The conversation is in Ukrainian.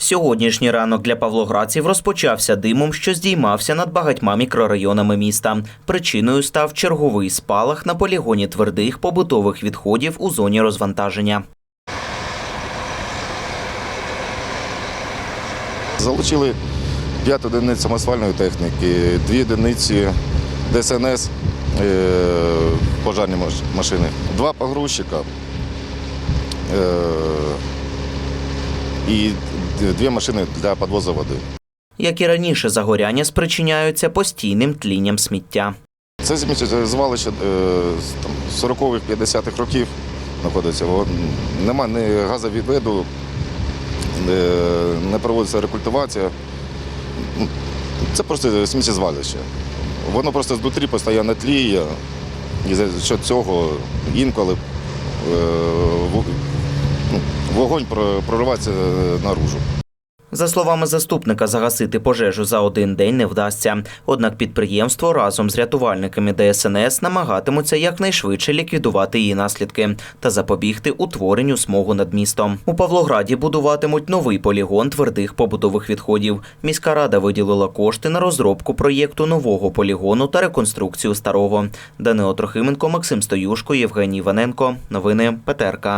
Сьогоднішній ранок для павлоградців розпочався димом, що здіймався над багатьма мікрорайонами міста. Причиною став черговий спалах на полігоні твердих побутових відходів у зоні розвантаження. Залучили 5 одиниць самосвальної техніки, 2 одиниці ДСНС, е, пожарні машини, два погрузчика е, і дві машини для підвозу води. Як і раніше, загоряння спричиняються постійним тлінням сміття. Це звалище е, з там, 40-х, 50-х років знаходиться. Нема ні газовідведу, е, не проводиться рекультивація. Це просто сміттєзвалище. Воно просто знутрі постійно тліє, і за що цього інколи е, вогонь про- проривається наружу. За словами заступника, загасити пожежу за один день не вдасться. Однак підприємство разом з рятувальниками ДСНС намагатимуться якнайшвидше ліквідувати її наслідки та запобігти утворенню смогу над містом. У Павлограді будуватимуть новий полігон твердих побутових відходів. Міська рада виділила кошти на розробку проєкту нового полігону та реконструкцію старого. Данило Трохименко, Максим Стоюшко, Євгеній Іваненко. Новини ПТРК.